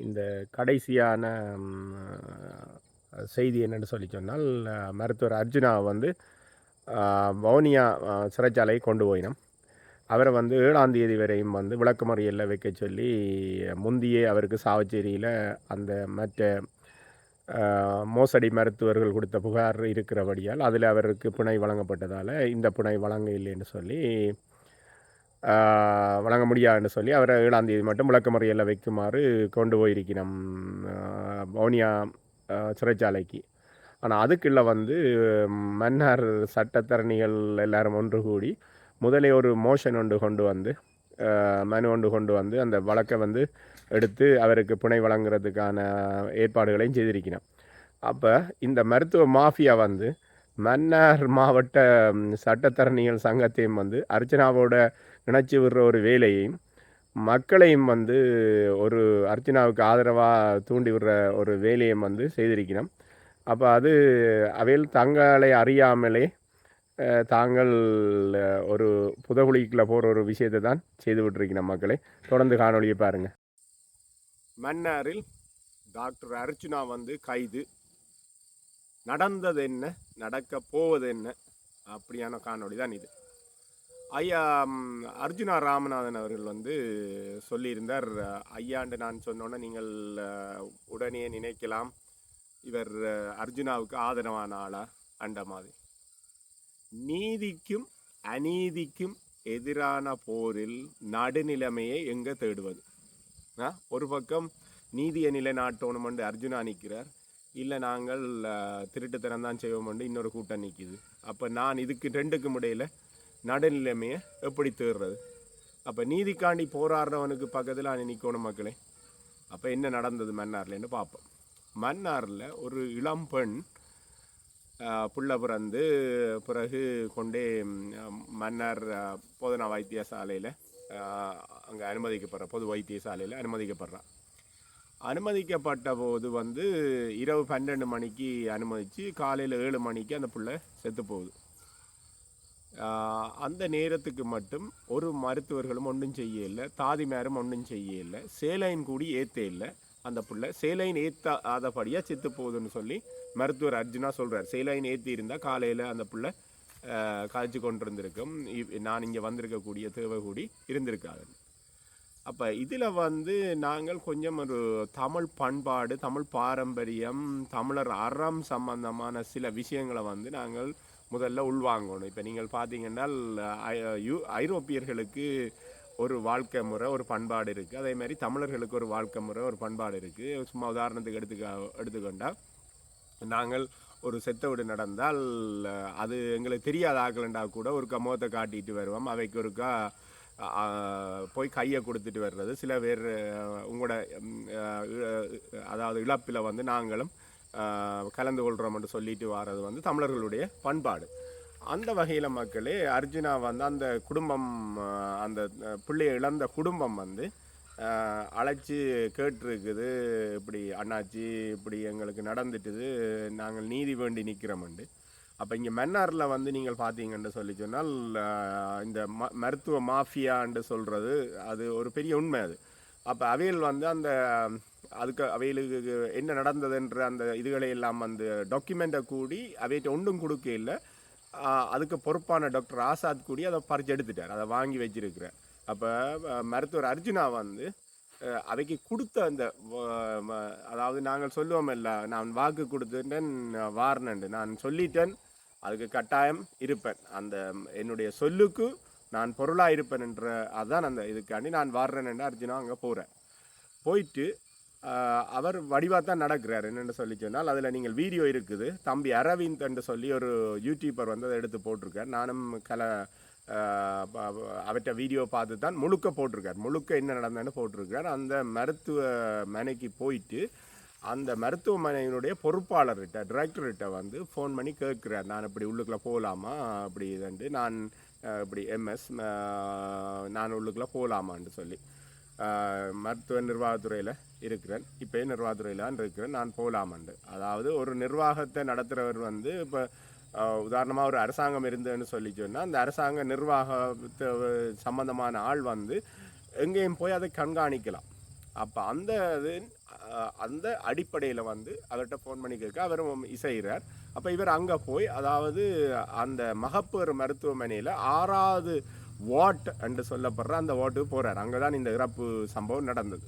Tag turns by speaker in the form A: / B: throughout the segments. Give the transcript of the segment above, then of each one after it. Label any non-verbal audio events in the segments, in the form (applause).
A: இந்த கடைசியான செய்தி என்னென்னு சொல்லி சொன்னால் மருத்துவர் அர்ஜுனா வந்து வவுனியா சிறைச்சாலையை கொண்டு போயினோம் அவரை வந்து ஏழாம் தேதி வரையும் வந்து விளக்கமறியலில் வைக்க சொல்லி முந்தியே அவருக்கு சாவச்சேரியில் அந்த மற்ற மோசடி மருத்துவர்கள் கொடுத்த புகார் இருக்கிறபடியால் அதில் அவருக்கு பிணை வழங்கப்பட்டதால் இந்த பிணை வழங்க இல்லைன்னு சொல்லி வழங்க முடியாதுன்னு சொல்லி அவரை ஏழாம் தேதி மட்டும் முறையில் வைக்குமாறு கொண்டு போயிருக்கணும். வவுனியா சிறைச்சாலைக்கு. ஆனால் அதுக்குள்ள வந்து மன்னார் சட்டத்தரணிகள் எல்லாரும் ஒன்று கூடி முதலே ஒரு மோஷன் ஒன்று கொண்டு வந்து மனு ஒன்று கொண்டு வந்து அந்த வழக்கை வந்து எடுத்து அவருக்கு புனை வழங்குறதுக்கான ஏற்பாடுகளையும் செய்திருக்கணும். அப்போ இந்த மருத்துவ மாஃபியா வந்து மன்னார் மாவட்ட சட்டத்தரணிகள் சங்கத்தையும் வந்து அர்ச்சனாவோட இணைச்சி விடுற ஒரு வேலையையும் மக்களையும் வந்து ஒரு அர்ச்சனாவுக்கு ஆதரவாக தூண்டி விடுற ஒரு வேலையும் வந்து செய்திருக்கிறோம். அப்போ அது அவையில் தங்களை அறியாமலே தாங்கள் ஒரு புதகுழிக்குள்ளே போகிற ஒரு விஷயத்தை தான் செய்து விட்டுருக்கிறோம் மக்களை. தொடர்ந்து காணொளியை பாருங்கள் மன்னாரில் டாக்டர் அர்ச்சுனா வந்து கைது. நடந்தது என்ன நடக்க போவது என்ன அப்படியான காணொளி தான் இது. ஐயா அர்ஜுனா ராமநாதன் அவர்கள் வந்து சொல்லியிருந்தார் ஐயாண்டு நான் சொன்னோன்னே நீங்கள் உடனே நினைக்கலாம். இவர் அர்ஜுனாவுக்கு ஆதரவான ஆளா? அண்ட மாதிரி. நீதிக்கும் அநீதிக்கும் எதிரான போரில் நடுநிலைமையை எங்கே தேடுவது? ஆ? ஒரு பக்கம் நீதியை நிலைநாட்டணும் என்று அர்ஜுனா நிற்கிறார். இல்லை நாங்கள் திருட்டுத்தனம் தான் செய்வோம் இன்னொரு கூட்டம் நிற்கிது. அப்போ நான் இதுக்கு ரெண்டுக்கும் இடையில் நடுநிலைமையை எப்படி தேடுறது அப்போ நீதிக்காண்டி போராடுறவனுக்கு பக்கத்தில் அணி நிற்கணும் மக்களே. அப்போ என்ன நடந்தது மன்னார்லன்னு பார்ப்போம். மன்னாரில் ஒரு இளம் பெண் புள்ள பிறந்து பிறகு கொண்டே மன்னார் போதனா வைத்தியசாலையில் அங்கே அனுமதிக்கப்படுற பொது வைத்தியசாலையில் அனுமதிக்கப்படுறான். அனுமதிக்கப்பட்ட போது வந்து இரவு பன்னெண்டு மணிக்கு அனுமதித்து காலையில் ஏழு மணிக்கு அந்த புள்ள செத்து போகுது. அந்த நேரத்துக்கு மட்டும் ஒரு மருத்துவர்களும் ஒன்றும் செய்ய இல்லை. தாதிமாரும் ஒன்றும் செய்ய இல்லை. சேலைன் கூடி ஏற்ற இல்லை. அந்த பிள்ளை சேலைன் ஏற்றாதபடியாக செத்து போகுதுன்னு சொல்லி மருத்துவர் அர்ஜுனா சொல்கிறார் சேலைன் ஏற்றி இருந்தால் காலையில் அந்த பிள்ளை ஆஹ் காய்ச்சி கொண்டிருந்திருக்கும். நான் இங்கே வந்திருக்கக்கூடிய தேவை கூடி இருந்திருக்காது அப்போ இதில் வந்து நாங்கள் கொஞ்சம் ஒரு தமிழ் பண்பாடு தமிழ் பாரம்பரியம் தமிழர் அறம் சம்பந்தமான சில விஷயங்களை வந்து நாங்கள் முதல்ல உள்வாங்கணும். இப்போ நீங்கள் பார்த்தீங்கன்னா யூ- ஐரோப்பியர்களுக்கு ஒரு வாழ்க்கை முறை ஒரு பண்பாடு இருக்குது அதே மாதிரி தமிழர்களுக்கு ஒரு வாழ்க்கை முறை ஒரு பண்பாடு இருக்குது சும்மா உதாரணத்துக்கு எடுத்துக்க எடுத்துக்கொண்டால் நாங்கள் ஒரு செத்த வீடு நடந்தால் அது எங்களுக்கு தெரியாத ஆக்கலண்டா கூட ஒரு முகத்தை காட்டிட்டு வருவோம். அவைக்கு ஒருக்கா போய் கையை கொடுத்துட்டு வர்றது. சில பேர் உங்களோட அதாவது இழப்பில் வந்து நாங்களும் கலந்து கொள்கிறோம்னு சொல்லிட்டு வர்றது வந்து தமிழர்களுடைய பண்பாடு. அந்த வகையில் மக்களே அர்ஜுனா வந்து அந்த குடும்பம் அந்த பிள்ளையை இழந்த குடும்பம் வந்து அழைச்சி கேட்டிருக்குது. இப்படி அண்ணாச்சி இப்படி எங்களுக்கு நடந்துட்டுது. நாங்கள் நீதி வேண்டி நிற்கிறோம்ண்டு அப்போ இங்கே மன்னாரில் வந்து நீங்கள் பார்த்தீங்கன்னு சொல்லி சொன்னால் இந்த ம மருத்துவ மாஃபியான்னு சொல்கிறது அது ஒரு பெரிய உண்மை அது. அப்போ அவையில் வந்து அந்த அதுக்கு அவைகளுக்கு என்ன நடந்ததுன்ற அந்த இதுகளை எல்லாம் அந்த டாக்குமெண்ட்டை கூடி அவைகிட்ட ஒன்றும் கொடுக்க இல்லை அதுக்கு பொறுப்பான டாக்டர் ஆசாத் கூடி அதை பறிச்சு எடுத்துட்டார். அதை வாங்கி வச்சிருக்கிறார். அப்போ மருத்துவர் அர்ஜுனா வந்து அவைக்கு கொடுத்த அந்த அதாவது நாங்கள் சொல்லுவோம் இல்லை நான் வாக்கு கொடுத்துட்டேன் வாரணண்டு நான் சொல்லிட்டேன் அதுக்கு கட்டாயம் இருப்பேன். அந்த என்னுடைய சொல்லுக்கு நான் பொருளாக இருப்பேன் என்ற அதான் அந்த இதுக்காண்டி நான் வாடுறேன்னு அர்ஜுனா அங்கே போகிறேன் போயிட்டு அவர் வடிவாக தான் நடக்கிறார் என்னென்னு சொல்லி சொன்னால் அதில் நீங்கள் வீடியோ இருக்குது. தம்பி அரவிந்த் என்று சொல்லி ஒரு யூடியூபர் வந்து அதை எடுத்து போட்டிருக்கார். நானும் கல ஆஹ், அவற்றை வீடியோ பார்த்து தான் முழுக்க போட்டிருக்கார். முழுக்க என்ன நடந்ததுன்னு போட்டிருக்கார் அந்த மருத்துவமனைக்கு போயிட்டு அந்த மருத்துவமனையினுடைய பொறுப்பாளர்கிட்ட டிரெக்டர்கிட்ட வந்து ஃபோன் பண்ணி கேட்குறார். நான் இப்படி உள்ளுக்குள்ளே போகலாமா? அப்படி இதுண்டு நான் இப்படி எம்எஸ் நான் உள்ளுக்குள்ளே போகலாமான்னு சொல்லி. மருத்துவ நிர்வாகத்துறையில் இருக்கிறேன். இப்போயே நிர்வாகத்துறையில் தான் இருக்கிறேன்? நான் போகலாமாண்டு அதாவது ஒரு நிர்வாகத்தை நடத்துகிறவர் வந்து இப்போ உதாரணமாக ஒரு அரசாங்கம் இருந்ததுன்னு சொல்லி சொன்னால் அந்த அரசாங்க நிர்வாகத்தை சம்பந்தமான ஆள் வந்து எங்கேயும் போய் அதை கண்காணிக்கலாம். அப்போ அந்த இது அந்த அடிப்படையில் வந்து அவர்கிட்ட ஃபோன் பண்ணி கேட்க அவரும் இசைகிறார் அப்போ இவர் அங்கே போய் அதாவது அந்த மகப்பேறு மருத்துவமனையில் ஆறாவது வாட் என்று சொல்லப்படுற அந்த வாட்டுக்கு போகிறார் அங்கே தான் இந்த இறப்பு சம்பவம் நடந்தது.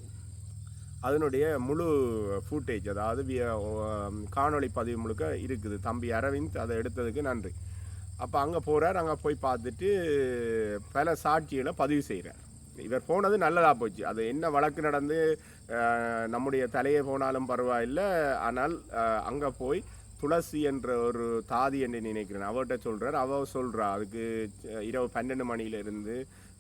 A: அதனுடைய முழு ஃபூட்டேஜ் அதாவது காணொளி பதிவு முழுக்க இருக்குது. தம்பி அரவிந்த் அதை எடுத்ததுக்கு நன்றி. அப்போ அங்கே போகிறார் அங்கே போய் பார்த்துட்டு பல சாட்சிகளை பதிவு செய்கிறார் இவர் போனது நல்லதாக போச்சு. அது என்ன வழக்கு நடந்து நம்முடைய தலையே போனாலும் பரவாயில்லை ஆனால் அங்கே போய் துளசி என்ற ஒரு தாதி என்று நினைக்கிறேன். அவர்கிட்ட சொல்கிறார் அவள் சொல்கிறா அதுக்கு இரவு பன்னெண்டு மணியிலிருந்து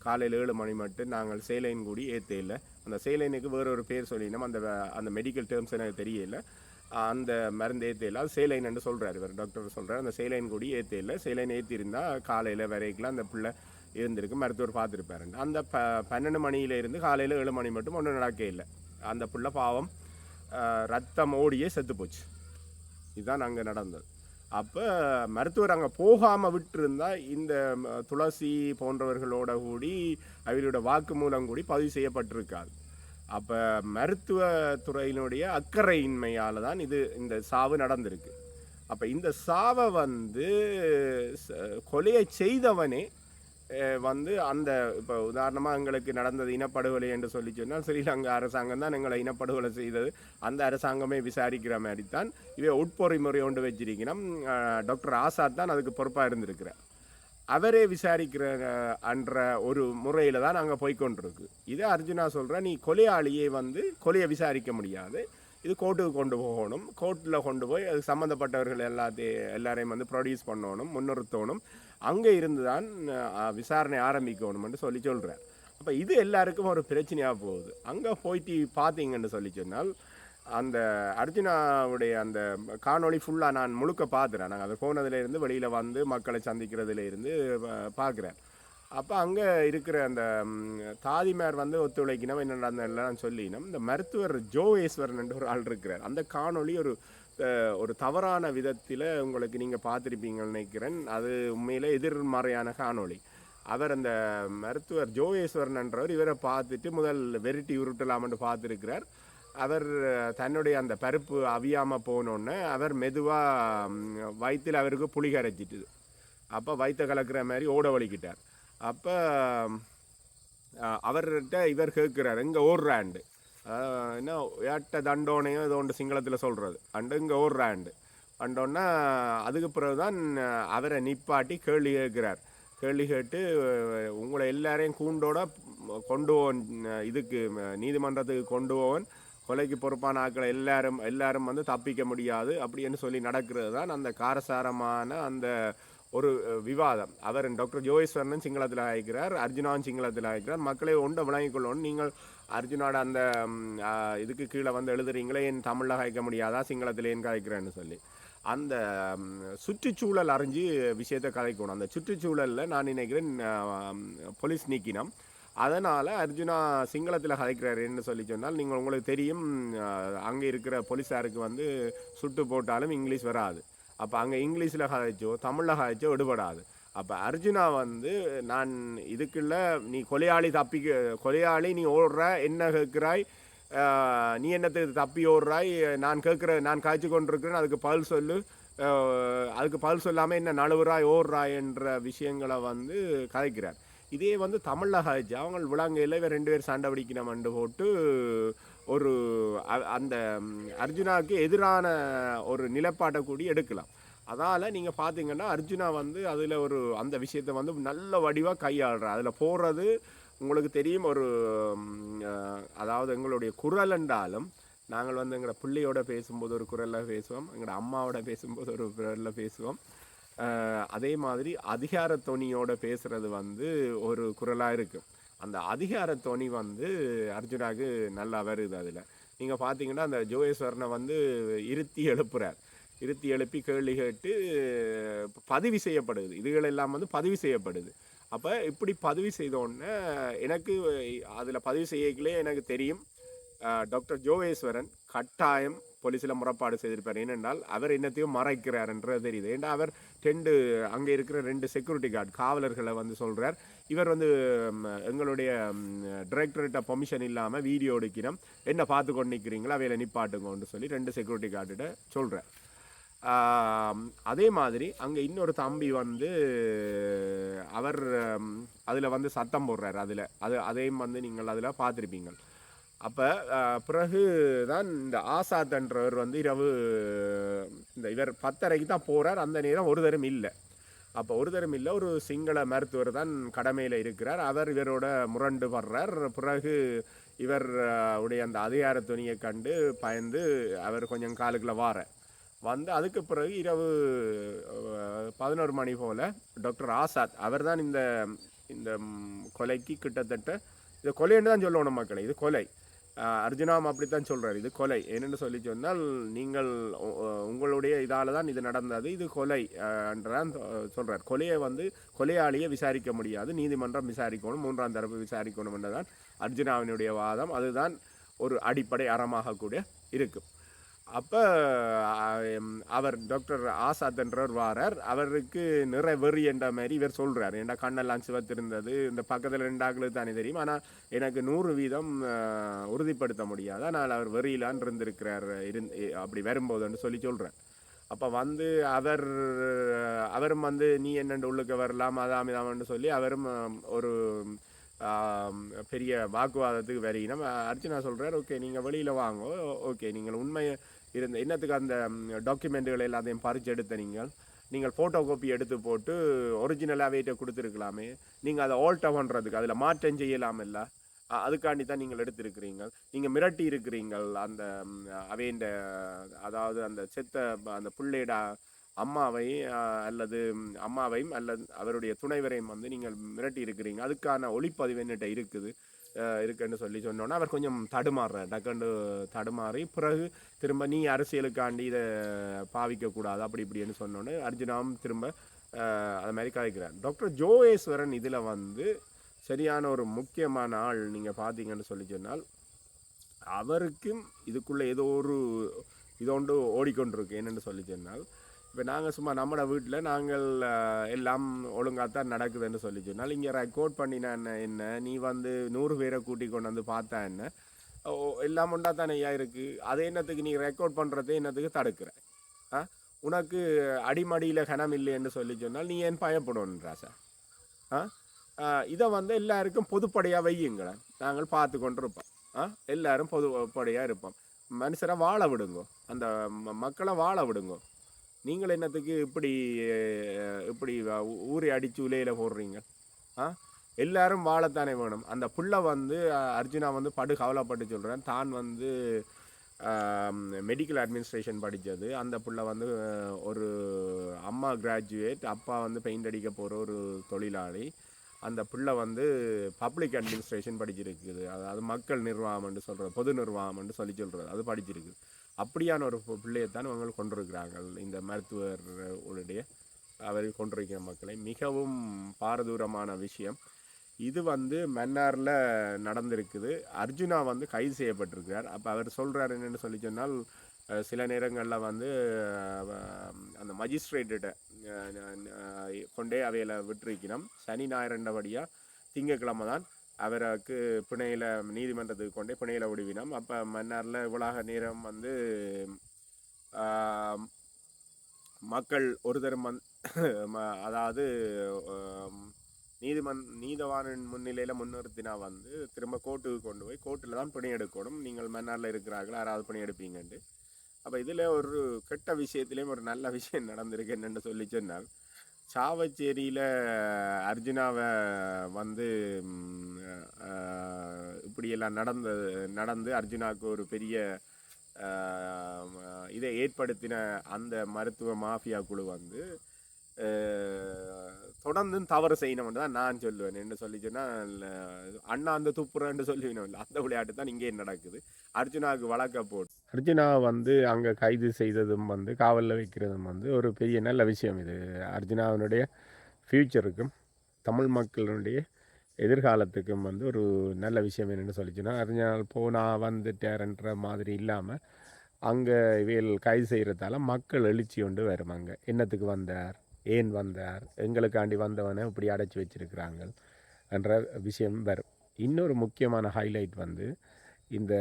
A: காலையில் ஏழு மணி மட்டும் நாங்கள் சேலைன் கூடி ஏற்றையில் அந்த சேலைனுக்கு வேற ஒரு பேர் சொல்லினோம். அந்த அந்த மெடிக்கல் டேர்ம்ஸ் எனக்கு தெரியல. அந்த மருந்து ஏற்றையில் அது சேலைன் என்று சொல்கிறார் இவர். டாக்டர் சொல்கிறார் அந்த சேலைன் கூடி ஏற்றையில் சேலைன் ஏற்றிருந்தா காலையில் வரைக்கலாம். அந்த பிள்ளை இருந்திருக்கு. மருத்துவர் பார்த்துருப்பாரு. அந்த ப பன்னெண்டு மணியிலேருந்து காலையில் ஏழு மணி மட்டும் ஒன்றும் நடக்க இல்லை. அந்த பிள்ளை பாவம் ரத்தம் ஓடியே செத்து போச்சு. இதுதான் அங்கே நடந்தது. அப்போ மருத்துவர் அங்கே போகாமல் விட்டுருந்தால் இந்த துளசி போன்றவர்களோட கூடி அவர்களோட வாக்குமூலம் கூடி பதிவு செய்யப்பட்டிருக்காது அப்போ மருத்துவத்துறையினுடைய அக்கறையின்மையால் தான் இது இந்த சாவு நடந்திருக்கு. அப்போ இந்த சாவை வந்து கொலையை செய்தவனே வந்து அந்த இப்போ உதாரணமாக எங்களுக்கு நடந்தது இனப்படுகொலை என்று சொல்லி சொன்னால் ஸ்ரீலங்கா அரசாங்கம் தான் எங்களை இனப்படுகொலை செய்தது. அந்த அரசாங்கமே விசாரிக்கிற மாதிரி தான் இவை உட்பொறிமுறை ஒன்று வச்சிருக்கணும் டாக்டர் ஆசாத் தான் அதுக்கு பொறுப்பாக இருந்திருக்கிறார். அவரே விசாரிக்கிற அன்ற ஒரு முறையில் தான் நாங்கள் போய்க்கொண்டிருக்கு இதே அர்ஜுனா சொல்கிறேன் நீ கொலையாளியை வந்து கொலையை விசாரிக்க முடியாது. இது கோர்ட்டுக்கு கொண்டு போகணும். கோர்ட்டில் கொண்டு போய் அது சம்மந்தப்பட்டவர்கள் எல்லாத்தையும் எல்லாரையும் வந்து ப்ரொடியூஸ் பண்ணணும் முன்னிறுத்தணும். அங்கே இருந்து தான் விசாரணை ஆரம்பிக்கணும்னு சொல்லி சொல்கிறார் அப்போ இது எல்லாருக்கும் ஒரு பிரச்சனையாக போகுது. அங்கே போயிட்டு பார்த்தீங்கன்னு சொல்லி சொன்னால் அந்த அர்ஜுனாவுடைய அந்த காணொளி ஃபுல்லாக நான் முழுக்க பார்த்துறேன் நாங்கள் அதை போனதுலேருந்து வெளியில் வந்து மக்களை சந்திக்கிறதுலேருந்து பார்க்குறேன். அப்போ அங்கே இருக்கிற அந்த தாதிமார் வந்து ஒத்துழைக்கணும் என்ன நடந்ததெல்லாம் சொல்லினோம். இந்த மருத்துவர் ஜோவேஸ்வரன் என்ற ஒரு ஆள் இருக்கிறார். அந்த காணொளி ஒரு ஒரு தவறான விதத்தில் உங்களுக்கு நீங்கள் பார்த்துருப்பீங்கன்னு நினைக்கிறேன். அது உண்மையில் எதிர்மறையான காணொளி. அவர் அந்த மருத்துவர் ஜோவேஸ்வரன் என்றவர் இவரை பார்த்துட்டு முதல் வெரைட்டி உருட்டலாம்னு பார்த்துருக்கிறார். அவர் தன்னுடைய அந்த பருப்பு அவியாமல் போனோன்னே அவர் மெதுவாக வயிற்றில் அவருக்கு புளி கரைச்சிட்டுது. அப்போ வயிற்ற கலக்கிற மாதிரி ஓட வலிக்கிட்டார். அப்போ அவர்கிட்ட இவர் கேட்குறார் எங்கே ஓடுறாண்டு என்ன ஏட்ட தண்டோனையும் ஏதோ ஒன்று சிங்களத்தில் சொல்கிறது அண்டு இங்கே ஓடுறாண்டு அண்டோன்னா அதுக்கு பிறகு தான் அவரை நிப்பாட்டி கேள்வி கேட்குறார். கேள்வி கேட்டு உங்களை எல்லாரையும் கூண்டோட கொண்டு போவன் இதுக்கு நீதிமன்றத்துக்கு கொண்டு போவன். கொலைக்கு பொறுப்பான ஆட்களை எல்லாரும் எல்லாரும் வந்து தப்பிக்க முடியாது. அப்படின்னு சொல்லி நடக்கிறது தான் அந்த காரசாரமான அந்த ஒரு விவாதம். அவர் டாக்டர் ஜோகேஸ்வரனும் சிங்களத்தில் அழைக்கிறார் அர்ஜுனாவும் சிங்களத்தில் அழைக்கிறார் மக்களை ஒன்றை விளங்கிக்கொள்ளணும் நீங்கள் அர்ஜுனோட அந்த இதுக்கு கீழே வந்து எழுதுறீங்களே என் தமிழில் காய்க்க முடியாதா? சிங்களத்தில் ஏன் காய்க்கிறேன்னு சொல்லி. அந்த சுற்றுச்சூழல் அறிஞ்சு விஷயத்தை கதைக்கணும் அந்த சுற்றுச்சூழலில் நான் நினைக்கிறேன் போலீஸ் நீக்கினம். அதனால் அர்ஜுனா சிங்களத்தில் கதைக்கிறாருன்னு சொல்லி சொன்னால் நீங்கள் உங்களுக்கு தெரியும் அங்கே இருக்கிற போலீஸாருக்கு வந்து சுட்டு போட்டாலும் இங்கிலீஷ் வராது. அப்போ அங்கே இங்கிலீஷில் கதைச்சோ தமிழில் கதைச்சோ விடுபடாது. அப்போ அர்ஜுனா வந்து நான் இதுக்குள்ள நீ கொலையாளி தப்பிக்க கொலையாளி நீ ஓடுற என்ன கேட்குறாய்? நீ என்னத்துக்கு தப்பி ஓடுறாய்? நான் கேட்குற நான் காய்ச்சி கொண்டிருக்கிறேன் அதுக்கு பதில் சொல்லு. அதுக்கு பதில் சொல்லாமல் என்ன நழுவுறாய் ஓடுறாய் என்ற விஷயங்களை வந்து கதைக்கிறார் இதே வந்து தமிழில் கதைச்சு அவங்க விலங்கையில் இவன் ரெண்டு பேர் சண்டை பிடிக்கணும்னு போட்டு ஒரு அ- அந்த அர்ஜுனாவுக்கு எதிரான ஒரு நிலப்பாட்டை கூடி எடுக்கலாம். அதால் நீங்கள் பார்த்தீங்கன்னா அர்ஜுனா வந்து அதில் ஒரு அந்த விஷயத்தை வந்து நல்ல வடிவாக கையாளுறார். அதில் போடுறது உங்களுக்கு தெரியும் ஒரு அதாவது எங்களுடைய குரல் என்றாலும் நாங்கள் வந்து எங்களோட பிள்ளையோட பேசும்போது ஒரு குரலில் பேசுவோம் எங்களோட அம்மாவோட பேசும்போது ஒரு குரலில் பேசுவோம். அதே மாதிரி அதிகார தொனியோட பேசுகிறது வந்து ஒரு குரலாக இருக்கும் அந்த அதிகார துணி வந்து அர்ஜுனாவுக்கு நல்லா வருது அதில். நீங்கள் பார்த்தீங்கன்னா அந்த ஜோகேஸ்வரனை வந்து இருத்தி எழுப்புறார். இருத்தி எழுப்பி கேள்வி கேட்டு பதிவு செய்யப்படுது. இதுகள் எல்லாம் வந்து பதிவு செய்யப்படுது. அப்போ இப்படி பதிவு செய்த உடனே எனக்கு அதில் பதிவு செய்யக்கலே எனக்கு தெரியும் டாக்டர் ஜோகேஸ்வரன் கட்டாயம் போலீஸில் முறைப்பாடு செய்திருப்பார். ஏனென்றால் அவர் என்னத்தையும் மறைக்கிறார்ன்றது தெரியுது. ஏன்னா அவர் ரெண்டு அங்கே இருக்கிற ரெண்டு செக்யூரிட்டி கார்டு காவலர்களை வந்து சொல்கிறார் இவர் வந்து எங்களுடைய டிரெக்டர்கிட்ட பொமிஷன் இல்லாமல் வீடியோ எடுக்கணும் என்ன பார்த்து கொண்டு நிற்கிறீங்களா வேலை நிப்பாட்டுங்கன்னு சொல்லி ரெண்டு செக்யூரிட்டி கார்டுகிட்ட சொல்கிறார் அதே மாதிரி அங்கே இன்னொரு தம்பி வந்து அவர் அதில் வந்து சத்தம் போடுறார். அதில் அது அதையும் வந்து நீங்கள் அதில் பார்த்துருப்பீங்க அப்போ பிறகு தான் இந்த ஆசாத்ன்றவர் வந்து இரவு இந்த இவர் பத்தரைக்கு தான் போகிறார் அந்த நேரம் ஒரு தரம் இல்லை. அப்போ ஒரு தரம் இல்லை. ஒரு சிங்கள மருத்துவர் தான் கடமையில் இருக்கிறார். அவர் இவரோட முரண்டு படுறார் பிறகு இவர் உடைய அந்த அதிகார துணியை கண்டு பயந்து அவர் கொஞ்சம் காலுக்குள்ள வார. வந்து அதுக்கு பிறகு இரவு பதினோரு மணி போல் டாக்டர் ஆசாத் அவர் தான் இந்த இந்த கொலைக்கு கிட்டத்தட்ட இது கொலைன்னு தான் சொல்லணும் மக்களை இது கொலை. அர்ஜுனாவும் அர்ஜுனாம் அப்படித்தான் சொல்கிறார் இது கொலை. என்னென்னு சொல்லி சொன்னால் நீங்கள் உங்களுடைய இதால் தான் இது நடந்தது. இது கொலை என்றான் சொல்கிறார் சொ- கொலையை வந்து கொலையாளியை விசாரிக்க முடியாது. நீதிமன்றம் விசாரிக்கணும். மூன்றாம் தரப்பு விசாரிக்கணும் என்றதான் அர்ஜுனாவினுடைய வாதம். அதுதான் ஒரு அடிப்படை அறமாக கூட இருக்கும் அப்போ அவர் டாக்டர் ஆசாத் என்றவர் வாரார். அவருக்கு நிறை வெறி என்ற மாதிரி இவர் சொல்கிறார் ஏன்டா கண்ணெல்லாம் சிவத்திருந்தது? இந்த பக்கத்தில் ரெண்டாக்களுக்கு தானே தெரியும். ஆனால் எனக்கு நூறு வீதம் உறுதிப்படுத்த முடியாது. ஆனால் அவர் வெறியிலான் இருந்திருக்கிறார் இருந் அப்படி வரும்போதுன்னு சொல்லி சொல்கிறார் அப்போ வந்து அவர் அவரும் வந்து நீ என்னென்று உள்ளுக்கு வரலாம்? அதாம் இதாமன்னு சொல்லி அவரும் ஒரு பெரிய வாக்குவாதத்துக்கு வரையினம் அர்ச்சனா சொல்கிறார் ஓகே நீங்கள் வெளியில் வாங்க. ஓகே நீங்கள் உண்மையை இருந்த என்னத்துக்கு அந்த டாக்குமெண்ட்டுகள் எல்லாத்தையும் பறிச்செடுத்த நீங்கள். நீங்கள் ஃபோட்டோ காப்பி எடுத்து போட்டு ஒரிஜினலாகவே கொடுத்துருக்கலாமே. நீங்கள் அதை ஆல்டர் பண்ணுறதுக்கு அதில் மாற்றம் செய்யலாமில்ல அதுக்காண்டி தான் நீங்கள் எடுத்திருக்கிறீங்க நீங்கள் மிரட்டி இருக்கிறீங்கள் அந்த அவைண்ட அதாவது அந்த செத்த அந்த பிள்ளையோட அம்மாவை அல்லது அம்மாவையும் அல்லது அவருடைய துணைவரையும் வந்து நீங்கள் மிரட்டி இருக்கிறீங்க. அதுக்கான ஒளிப்பதிவு என்னட்ட இருக்குது. இருக்குன்னு சொல்லி சொன்னோன்னே அவர் கொஞ்சம் தடுமாறுறார். டக்குன்னு தடுமாறி பிறகு திரும்ப நீ அரசியலுக்காண்டி இதை பாவிக்கக்கூடாது அப்படி இப்படின்னு சொன்னோன்னே அர்ஜுனாவும் திரும்ப அது மாதிரி கதைக்கிறார். டாக்டர் ஜோயேஸ்வரன் இதில் வந்து சரியான ஒரு முக்கியமான ஆள் நீங்கள் பார்த்தீங்கன்னு சொல்லி சொன்னால் அவருக்கும் இதுக்குள்ளே ஏதோ ஒரு இதோண்டு ஓடிக்கொண்டிருக்கு. என்னென்னு சொல்லி சொன்னால் இப்போ நாங்கள் சும்மா நம்மளோட வீட்டில் நாங்கள் எல்லாம் ஒழுங்காக தான் நடக்குதுன்னு சொல்லி சொன்னால் இங்கே ரெக்கார்ட் பண்ணினா என்ன என்ன? நீ வந்து நூறு பேரை கூட்டி கொண்டு வந்து பார்த்தா என்ன? ஓ, எல்லாம் ஒன்றா தானே ஐயா இருக்குது அதே என்னத்துக்கு? நீ ரெக்கார்ட் பண்ணுறதே என்னத்துக்கு தடுக்கிற? ஆ? உனக்கு அடிமடியில் கணம் இல்லைன்னு சொல்லி சொன்னால் நீ ஏன் பயப்படணுன்றா சார்? ஆ? இதை வந்து எல்லாருக்கும் பொதுப்படையாக வையுங்களேன். நாங்கள் பார்த்து கொண்டிருப்போம். ஆ? எல்லாரும் பொதுப்படையாக இருப்போம். மனுஷரை வாழ விடுங்கோ. அந்த ம- மக்களை வாழ விடுங்கோ. நீங்கள் என்னத்துக்கு இப்படி இப்படி ஊறி அடிச்சு உலையில் போடுறீங்க? ஆ? எல்லாரும் வாழத்தானே வேணும். அந்த புள்ள வந்து அர்ஜுனா வந்து படு கவலைப்பட்டு சொல்கிறேன் தான் வந்து மெடிக்கல் அட்மினிஸ்ட்ரேஷன் படித்தது அந்த புள்ள வந்து ஒரு அம்மா கிராஜுவேட் அப்பா வந்து பெயிண்ட் அடிக்க போகிற ஒரு தொழிலாளி. அந்த பிள்ளை வந்து பப்ளிக் அட்மினிஸ்ட்ரேஷன் படிச்சிருக்குது. அதாவது மக்கள் நிர்வாகம்னு சொல்கிறது பொது நிர்வாகம்னு சொல்லி சொல்கிறது அது படிச்சிருக்குது அப்படியான ஒரு பிள்ளையைத்தான் அவங்கள் கொண்டிருக்கிறார்கள். இந்த மருத்துவர் உடைய அவர்கள் கொண்டிருக்கிற மக்களை. மிகவும் பாரதூரமான விஷயம். இது வந்து மன்னாரில் நடந்திருக்குது. அர்ஜுனா வந்து கைது செய்யப்பட்டிருக்கிறார். அப்போ அவர் சொல்கிறார் என்னென்னு சொல்லி சொன்னால் சில நேரங்களில் வந்து அந்த மஜிஸ்ட்ரேட்டிட்ட கொண்டே அவையில் விட்டுருக்கணும் சனி ஞாயிறண்டபடியாக திங்கக்கிழமை தான் அவருக்கு பிணையில் நீதிமன்றத்துக்கு கொண்டே பிணையில் விடுவினோம் அப்போ மன்னாரில் இவ்வளாக நேரம் வந்து மக்கள் ஒருதரும் மந் ம- அதாவது நீதிமன் நீதவானின் முன்னிலையில் முன்னிறுத்தினா வந்து திரும்ப கோர்ட்டுக்கு கொண்டு போய் கோர்ட்டில் தான் பிணை எடுக்கணும். நீங்கள் மன்னாரில் இருக்கிறார்கள் யாராவது பிணை எடுப்பீங்கன்ட்டு. அப்போ இதில் ஒரு கெட்ட விஷயத்துலேயும் ஒரு நல்ல விஷயம் நடந்திருக்கு என்னென்னு சொல்லி சொன்னால் சாவச்சேரியில் அர்ஜுனாவை வந்து இப்படியெல்லாம் நடந்து நடந்து அர்ஜுனாவுக்கு ஒரு பெரிய இதை ஏற்படுத்தின அந்த மருத்துவ மாஃபியா குழு வந்து தொடர்ந்து தவறு செய்யணும்னு தான் நான் சொல்லுவேன். என்ன சொல்லி சொன்னால் அண்ணா அந்த துப்புறன்னு சொல்லுவேன் இல்லை அந்த விளையாட்டு தான் இங்கே நடக்குது. அர்ஜுனாவுக்கு வழக்க போட்டு அர்ஜுனா வந்து அங்கே கைது செய்ததும் வந்து காவலில் வைக்கிறதும் வந்து ஒரு பெரிய நல்ல விஷயம் இது. அர்ஜுனாவினுடைய ஃப்யூச்சருக்கும் தமிழ் மக்களுடைய எதிர்காலத்துக்கும் வந்து ஒரு நல்ல விஷயம் என்னென்னு சொல்லிச்சுன்னா அறிஞர் போனா வந்துட்டார்ன்ற மாதிரி இல்லாமல் அங்கே இவையில் கைது செய்கிறதால மக்கள் எழுச்சி கொண்டு வரும் அங்கே. என்னத்துக்கு வந்தார்? ஏன் வந்தார்? எங்களுக்காண்டி வந்தவனை இப்படி அடைச்சி வச்சிருக்கிறாங்க என்ற விஷயம் வரும். இன்னொரு முக்கியமான ஹைலைட் வந்து இந்த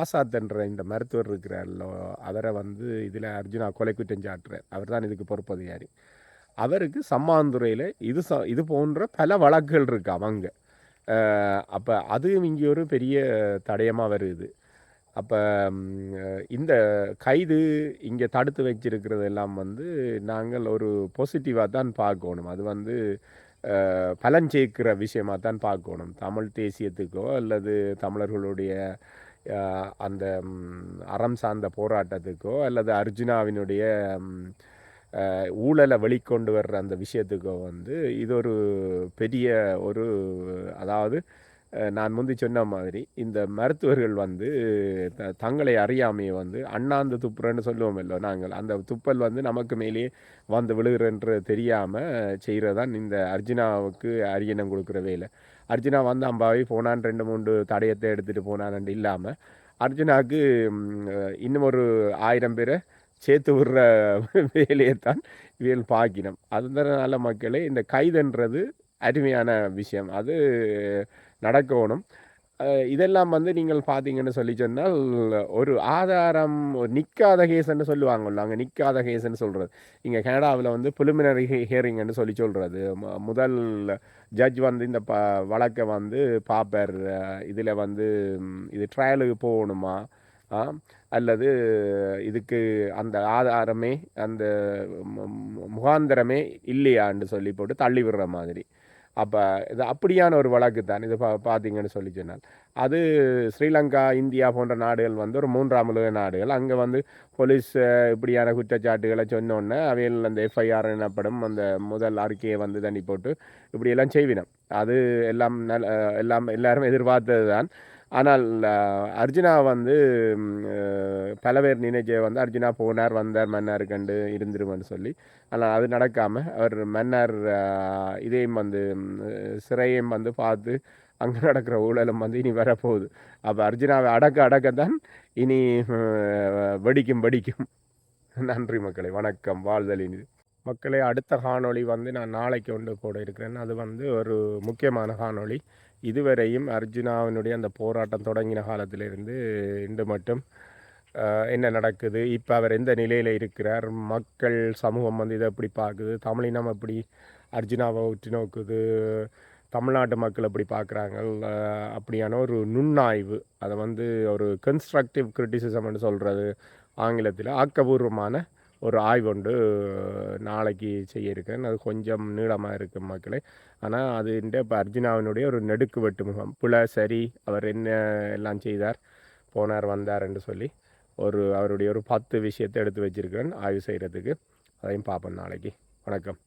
A: ஆசாத் என்ற இந்த மருத்துவர் இருக்கிறாரோ அவரை வந்து இதில் அர்ஜுனா கொலை குற்றம் சாட்டுறார். அவர் தான் இதுக்கு பொறுப்பதிகாரி. அவருக்கு சம்மாந்துறையில் இது ச இது போன்ற பல வழக்குகள் இருக்கு அவங்க அப்போ அதுவும் இங்கே ஒரு பெரிய தடயமாக வருது. அப்போ இந்த கைது இங்கே தடுத்து வச்சிருக்கிறது எல்லாம் வந்து நாங்கள் ஒரு பாசிட்டிவாக தான் பார்க்கணும். அது வந்து பலன் சேர்க்கிற விஷயமாக தான் பார்க்கணும். தமிழ் தேசியத்துக்கோ அல்லது தமிழர்களுடைய அந்த அறம் சார்ந்த போராட்டத்துக்கோ அல்லது அர்ஜுனாவினுடைய ஊழலை வெளிக்கொண்டு வர்ற அந்த விஷயத்துக்கு வந்து இது ஒரு பெரிய ஒரு அதாவது நான் முந்தி சொன்ன மாதிரி இந்த மருத்துவர்கள் வந்து த தங்களை அறியாமையே வந்து அண்ணாந்து துப்புறன்னு சொல்லுவோம் இல்லை நாங்கள் அந்த துப்பல் வந்து நமக்கு மேலேயே வந்து விழுகிறன்ற தெரியாமல் செய்கிறதான் இந்த அர்ஜுனாவுக்கு அரியணம் கொடுக்குற வேலை. அர்ஜுனா வந்து அம்பாவை போனான் ரெண்டு மூன்று தடயத்தை எடுத்துகிட்டு போனான்னு இல்லாமல் அர்ஜுனாவுக்கு இன்னும் ஒரு ஆயிரம் பேரை சேர்த்து விடுற (laughs) வேலையை தான் இவியல் பார்க்கணும் அதனால மக்களே இந்த கைதுன்றது அருமையான விஷயம். அது நடக்கணும். இதெல்லாம் வந்து நீங்கள் பார்த்தீங்கன்னு சொல்லி சொன்னால் ஒரு ஆதாரம் ஒரு நிற்காத கேஸ்ன்னு சொல்லுவாங்கல்ல அங்கே நிற்காத கேஸ்ன்னு சொல்கிறது இங்கே கனடாவில் வந்து ப்ரிலிமினரி ஹியரிங்னு சொல்லி சொல்கிறது முதல் ஜட்ஜ் வந்து இந்த ப வழக்கை வந்து பார்ப்பார். இதில் வந்து இது ட்ரையலுக்கு போகணுமா? அல்லது இதுக்கு அந்த ஆதாரமே அந்த முகாந்திரமே இல்லையான்னு சொல்லி போட்டு தள்ளி விடுற மாதிரி. அப்போ இது அப்படியான ஒரு வழக்கு தான். இது பா பார்த்தீங்கன்னு சொல்லி சொன்னால். அது ஸ்ரீலங்கா இந்தியா போன்ற நாடுகள் வந்து ஒரு மூன்றாம் உலக நாடுகள். அங்கே வந்து போலீஸ் இப்படியான குற்றச்சாட்டுகளை சொன்னோன்னே அவையில் அந்த எஃப்ஐஆர் எனப்படும் அந்த முதல் அறிக்கையை வந்து தண்ணி போட்டு இப்படியெல்லாம் செய்வினோம். அது எல்லாம் நல் எல்லாம் எல்லாரும் எதிர்பார்த்தது தான். ஆனால் அர்ஜுனா வந்து பல பேர் நினைச்ச வந்து அர்ஜுனா போனார் வந்தார் மன்னார் கண்டு இருந்துருமென்னு சொல்லி. ஆனால் அது நடக்காமல் அவர் மன்னர் இதையும் வந்து சிறையும் வந்து பார்த்து அங்கே நடக்கிற ஊழலும் வந்து இனி வரப்போகுது. அப்போ அர்ஜுனாவை அடக்க தான் இனி வெடிக்கும் வெடிக்கும். நன்றி மக்களே வணக்கம் வாழ்தலின் மக்களே அடுத்த காணொளி வந்து நான் நாளைக்கு ஒன்று போட இருக்கிறேன். அது வந்து ஒரு முக்கியமான காணொளி. இதுவரையும் அர்ஜுனாவினுடைய அந்த போராட்டம் தொடங்கின காலத்திலிருந்து இன்று மட்டும் என்ன நடக்குது? இப்போ அவர் எந்த நிலையில் இருக்கிறார்? மக்கள் சமூகம் வந்து இதை எப்படி பார்க்குது? தமிழினம் எப்படி அர்ஜுனாவை உற்று நோக்குது? தமிழ்நாட்டு மக்கள் எப்படி பார்க்குறாங்க அப்படியான ஒரு நுண்ணாய்வு அதை வந்து ஒரு கன்ஸ்ட்ரக்டிவ் கிரிட்டிசிசம்னு சொல்கிறது ஆங்கிலத்தில் ஆக்கபூர்வமான ஒரு ஆய்வுண்டு நாளைக்கு செய்ய இருக்கேன் அது கொஞ்சம் நீளமாக இருக்குது மக்களே. ஆனால் அது இப்போ அர்ஜுனாவினுடைய ஒரு நெடுக்கு வெட்டு முகம். புல சரி அவர் என்ன எல்லாம் செய்தார் போனார் வந்தார் என்று சொல்லி ஒரு அவருடைய ஒரு பத்து விஷயத்தை எடுத்து வச்சிருக்கிறேன் ஆய்வு செய்கிறதுக்கு அதையும் பார்ப்போம் நாளைக்கு. வணக்கம்.